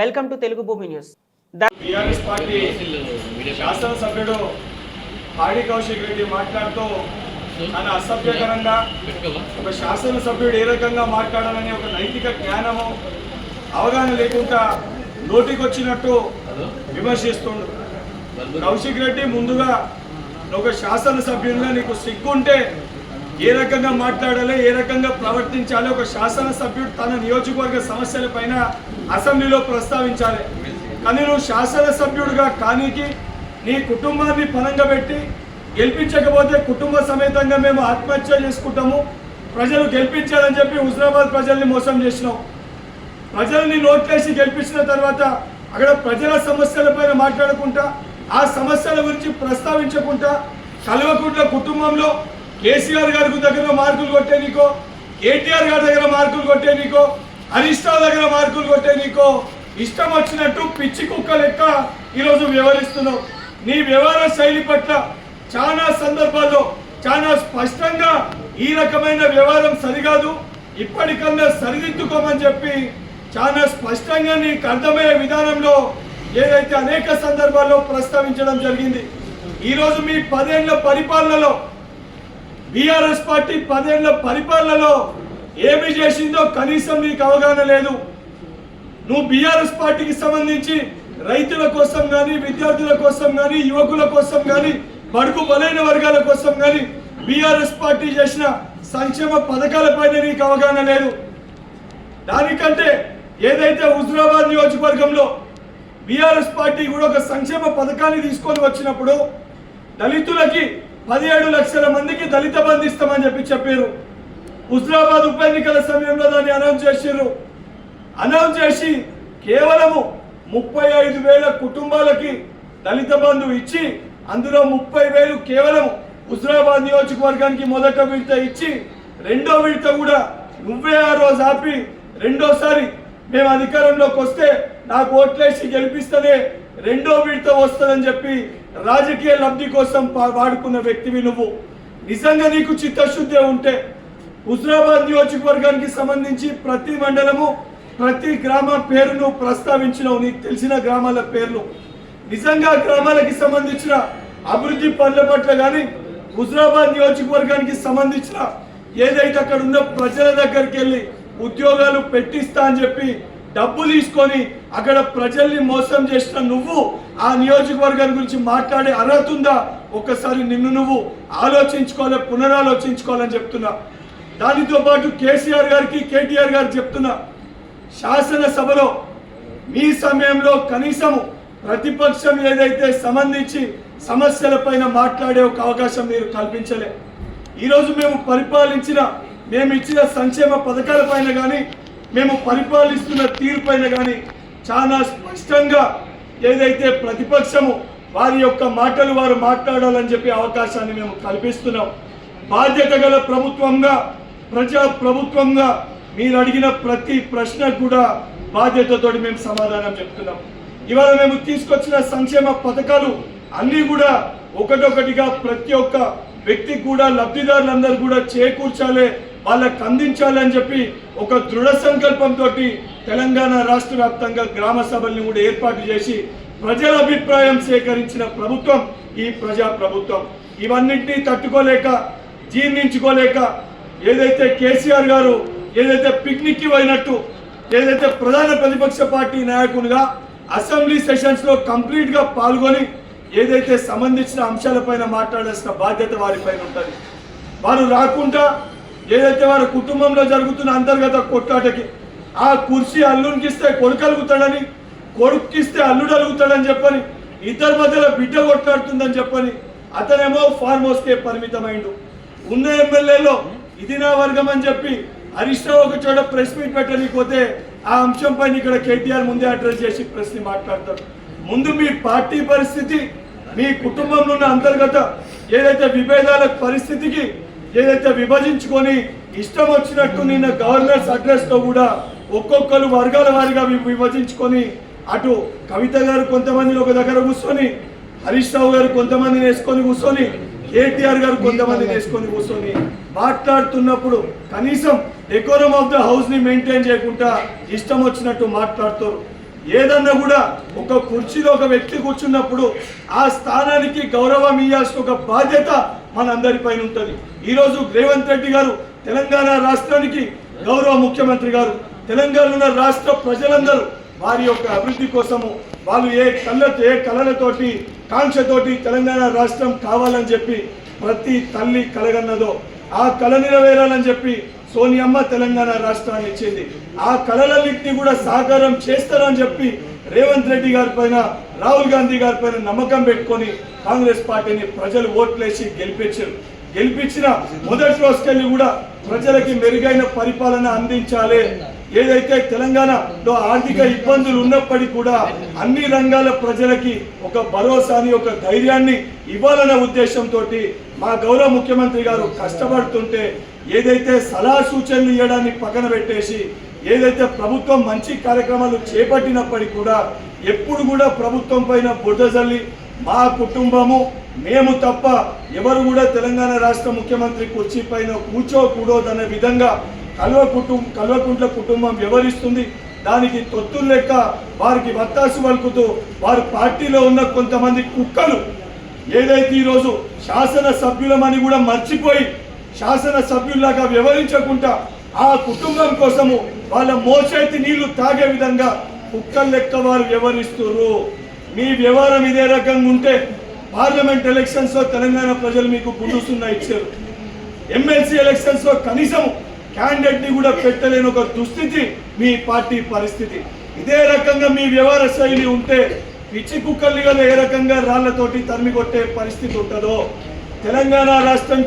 Welcome to Telugu భూమి news. TRS party శాసనసభ్యుడు పాడి కౌశిక్ రెడ్డి మాట్లాడుతూ తన అసభ్యకరంగా ఒక శాసనసభ్యుడు ఏ రకంగా మాట్లాడాలని ఒక నైతిక జ్ఞానము అవగాహన లేకుండా నోటికొచ్చినట్టు విమర్శిస్తుండు. కౌశిక్ రెడ్డి ముందుగా ఒక శాసనసభ్యునిగా నీకు సిగ్గుంటే ఏ రకంగా మాట్లాడాలి ఏ రకంగా ప్రవర్తించాలి ఒక శాసనసభ్యుడు తన నియోజకవర్గ సమస్యల పైన అసెంబ్లీలో ప్రస్తావించాలి. కానీ నువ్వు శాసనసభ్యుడిగా కానీకి నీ కుటుంబాన్ని పనంగా పెట్టి గెలిపించకపోతే కుటుంబ సమేతంగా మేము ఆత్మహత్య చేసుకుంటాము. ప్రజలు గెలిపించాలని చెప్పి హుజరాబాద్ ప్రజల్ని మోసం చేసినాం ప్రజల్ని నోట్లేసి గెలిపించిన తర్వాత అక్కడ ప్రజల సమస్యలపైన మాట్లాడుకుంటా ఆ సమస్యల గురించి ప్రస్తావించకుండా కల్వకుంట్ల కుటుంబంలో కేసీఆర్ గారి దగ్గర మార్కులు కొట్టే నీకో కేటీఆర్ గారి దగ్గర మార్కులు కొట్టే నీకో హరీష్ రావు దగ్గర మార్కులు కొట్టే నీకో ఇష్టం వచ్చినట్టు పిచ్చి కుక్క లెక్క ఈరోజు వ్యవహరిస్తున్నావు. నీ వ్యవహార శైలి పట్ల చాలా సందర్భాల్లో చాలా స్పష్టంగా ఈ రకమైన వ్యవహారం సరికాదు ఇప్పటికన్నా సరిదిద్దుకోమని చెప్పి చాలా స్పష్టంగా నీకు అర్థమయ్యే విధానంలో ఏదైతే అనేక సందర్భాల్లో ప్రస్తావించడం జరిగింది. ఈరోజు మీ పదేళ్ళ పరిపాలనలో బీఆర్ఎస్ పార్టీ పదేళ్ళ పరిపాలనలో ఏమి చేసిందో కనీసం నీకు అవగాహన లేదు. నువ్వు బీఆర్ఎస్ పార్టీకి సంబంధించి రైతుల కోసం కానీ విద్యార్థుల కోసం కానీ యువకుల కోసం కానీ బడుకు బలైన వర్గాల కోసం కానీ బీఆర్ఎస్ పార్టీ చేసిన సంక్షేమ పథకాలపైన నీకు అవగాహన లేదు. దానికంటే ఏదైతే హుజరాబాద్ నియోజకవర్గంలో బీఆర్ఎస్ పార్టీ కూడా ఒక సంక్షేమ పథకాన్ని తీసుకొని వచ్చినప్పుడు దళితులకి పదిహేడు లక్షల మందికి దళిత బంధిస్తామని చెప్పి చెప్పారు. హుజరాబాద్ ఉప ఎన్నికల సమయంలో దాన్ని అనౌన్స్ చేసారు అనౌన్స్ చేసి కేవలము ముప్పై ఐదు వేల కుటుంబాలకి దళిత బంధు ఇచ్చి అందులో ముప్పై వేలు కేవలం హుజరాబాద్ నియోజకవర్గానికి మొదట విడత ఇచ్చి రెండో విడత కూడా నువ్వే ఆ రోజు ఆపి రెండోసారి మేము అధికారంలోకి వస్తే నాకు ఓట్లేసి గెలిపిస్తేనే రెండో విడత వస్తుందని చెప్పి రాజకీయ లబ్ధి కోసం పా- వాడుకున్న వ్యక్తివి నువ్వు. నిజంగా నీకు చిత్తశుద్ధి ఉంటే హుజరాబాద్ నియోజకవర్గానికి సంబంధించి ప్రతి మండలము ప్రతి గ్రామ పేరును ప్రస్తావించినవు. నీకు తెలిసిన గ్రామాల పేర్లు. నిజంగా గ్రామాలకి సంబంధించిన అభివృద్ధి పనుల పట్ల కానీ హుజరాబాద్ నియోజకవర్గానికి సంబంధించిన ఏదైతే అక్కడ ఉన్న ప్రజల దగ్గరికి వెళ్ళి ఉద్యోగాలు పెట్టిస్తా అని చెప్పి డబ్బు తీసుకొని అక్కడ ప్రజల్ని మోసం చేసిన నువ్వు ఆ నియోజకవర్గం గురించి మాట్లాడే అర్హత ఉందా? ఒక్కసారి నిన్ను నువ్వు ఆలోచించుకోవాలి పునరాలోచించుకోవాలని చెప్తున్నా. దానితో పాటు కేసీఆర్ గారికి కేటీఆర్ గారికి చెప్తున్నా. శాసనసభలో మీ సమయంలో కనీసము ప్రతిపక్షం ఏదైతే సంబంధించి సమస్యలపైన మాట్లాడే ఒక అవకాశం మీరు కల్పించలే. ఈరోజు మేము పరిపాలించిన మేము ఇచ్చిన సంక్షేమ పథకాలపైన కానీ మేము పరిపాలిస్తున్న తీరుపైన కానీ చాలా స్పష్టంగా ఏదైతే ప్రతిపక్షము వారి యొక్క మాటలు వారు మాట్లాడాలని చెప్పి అవకాశాన్ని మేము కల్పిస్తున్నాం. బాధ్యత గల ప్రభుత్వంగా ప్రజా ప్రభుత్వంగా మీరు అడిగిన ప్రతి ప్రశ్నకు కూడా బాధ్యతతోటి మేము సమాధానం చెప్తున్నాం. ఇవాళ మేము తీసుకొచ్చిన సంక్షేమ పథకాలు అన్నీ కూడా ఒకటొకటిగా ప్రతి ఒక్క వ్యక్తికి కూడా లబ్ధిదారులందరూ కూడా చేకూర్చాలి వాళ్ళకి అందించాలని చెప్పి ఒక దృఢ సంకల్పంతో తెలంగాణ రాష్ట్ర వ్యాప్తంగా గ్రామ సభల్ని కూడా ఏర్పాటు చేసి ప్రజల అభిప్రాయం సేకరించిన ప్రభుత్వం ఈ ప్రజా ప్రభుత్వం ఇవన్నింటినీ తట్టుకోలేక జీర్ణించుకోలేక ఏదైతే కేసీఆర్ గారు ఏదైతే పిక్నిక్కి పోయినట్టు ఏదైతే ప్రధాన ప్రతిపక్ష పార్టీ నాయకునిగా అసెంబ్లీ సెషన్స్లో కంప్లీట్గా పాల్గొని ఏదైతే సంబంధించిన అంశాలపైన మాట్లాడాల్సిన బాధ్యత వారిపైన ఉంటుంది. వారు రాకుండా ఏదైతే వారి కుటుంబంలో జరుగుతున్న అంతర్గత కొట్లాటకి ఆ కుర్చీ అల్లునికి ఇస్తే కొడుకు అలుగుతాడని కొడుక్కిస్తే అల్లుడు అలుగుతాడని చెప్పని ఇద్దరి మధ్యలో బిడ్డ కొట్లాడుతుందని చెప్పని అతనేమో ఫార్మ్ హౌస్కే పరిమితమైండు. ఉన్న ఎమ్మెల్యేలో ఇది నా వర్గం అని చెప్పి హరీష్ రావు ఒక చోట ప్రెస్ మీట్ పెట్టలేకపోతే ఆ అంశం పైన ఇక్కడ కేటీఆర్ ముందే అడ్రస్ చేసి ప్రెస్ని మాట్లాడతారు. ముందు మీ పార్టీ పరిస్థితి మీ కుటుంబంలో ఉన్న అంతర్గత ఏదైతే విభేదాల పరిస్థితికి ఏదైతే విభజించుకొని ఇష్టం వచ్చినట్టు నిన్న గవర్నర్స్ అడ్రస్లో కూడా ఒక్కొక్కరు వర్గాల వారిగా విభజించుకొని అటు కవిత గారు కొంతమందిని ఒక దగ్గర కూర్చొని హరీష్ రావు గారు కొంతమందిని వేసుకొని కూర్చొని కేటీఆర్ గారు కొంతమందిని వేసుకొని కూర్చొని మాట్లాడుతున్నప్పుడు కనీసం డెకోరం ఆఫ్ ద హౌస్ని మెయింటైన్ చేయకుండా ఇష్టం వచ్చినట్టు మాట్లాడుతారు. ఏదన్నా కూడా ఒక కుర్చీలో ఒక వ్యక్తి కూర్చున్నప్పుడు ఆ స్థానానికి గౌరవం ఇవ్వాల్సిన ఒక బాధ్యత మనందరిపైన ఉంటుంది. ఈరోజు రేవంత్ రెడ్డి గారు తెలంగాణ రాష్ట్రానికి గౌరవ ముఖ్యమంత్రి గారు తెలంగాణ ఉన్న రాష్ట్ర ప్రజలందరూ వారి యొక్క అభివృద్ధి కోసము వాళ్ళు ఏ కళ్ళతో ఏ కళలతోటి కాంక్షతోటి తెలంగాణ రాష్ట్రం కావాలని చెప్పి ప్రతి తల్లి కలగన్నదో ఆ కళ నెరవేరాలని చెప్పి సోనియమ్మ తెలంగాణ రాష్ట్రాన్ని ఇచ్చింది. ఆ కళలన్నింటినీ కూడా సాకారం చేస్తారని చెప్పి రేవంత్ రెడ్డి గారి పైన రాహుల్ గాంధీ గారి పైన నమ్మకం పెట్టుకొని కాంగ్రెస్ పార్టీని ప్రజలు ఓట్లేసి గెలిపించారు. గెలిపించిన మొదటి రోజుకెళ్ళి కూడా ప్రజలకి మెరుగైన పరిపాలన అందించాలి. ఏదైతే తెలంగాణలో ఆర్థిక ఇబ్బందులు ఉన్నప్పటికీ కూడా అన్ని రంగాల ప్రజలకి ఒక భరోసాని ఒక ధైర్యాన్ని ఇవ్వాలనే ఉద్దేశంతో మా గౌరవ ముఖ్యమంత్రి గారు కష్టపడుతుంటే ఏదైతే సలహా సూచనలు ఇవ్వడాన్ని పక్కన పెట్టేసి ఏదైతే ప్రభుత్వం మంచి కార్యక్రమాలు చేపట్టినప్పటికీ కూడా ఎప్పుడు కూడా ప్రభుత్వం పైన బుడ్డ జల్లి మా కుటుంబము మేము తప్ప ఎవరు కూడా తెలంగాణ రాష్ట్ర ముఖ్యమంత్రి కుర్చీ పైన కూర్చోకూడదనే విధంగా కల్వ కుటుంబం కల్వకుంట్ల కుటుంబం వ్యవహరిస్తుంది. దానికి తొత్తులు లెక్క వారికి వత్తాసు పలుకుతూ వారి పార్టీలో ఉన్న కొంతమంది కుక్కలు ఏదైతే ఈరోజు శాసన సభ్యులమని కూడా మర్చిపోయి శాసన సభ్యుల్లాగా వ్యవహరించకుండా ఆ కుటుంబం కోసము వాళ్ళ మోచేతి నీళ్ళు తాగే విధంగా కుక్కల లెక్క వారు వ్యవహరిస్తున్నారు మీ వ్యవహారం ఇదే రకంగా ఉంటే పార్లమెంట్ ఎలక్షన్స్లో తెలంగాణ ప్రజలు మీకు గుండుసున్నా ఇచ్చారు. ఎమ్మెల్సీ ఎలక్షన్స్లో కనీసం క్యాండిడేట్ని కూడా పెట్టలేని ఒక దుస్థితి మీ పార్టీ పరిస్థితి. ఇదే రకంగా మీ వ్యవహార శైలి ఉంటే పిచ్చి కుక్కల్ని ఏ రకంగా రాళ్ళతోటి తరిమి కొట్టే పరిస్థితి ఉంటుందో తెలంగాణ రాష్ట్రం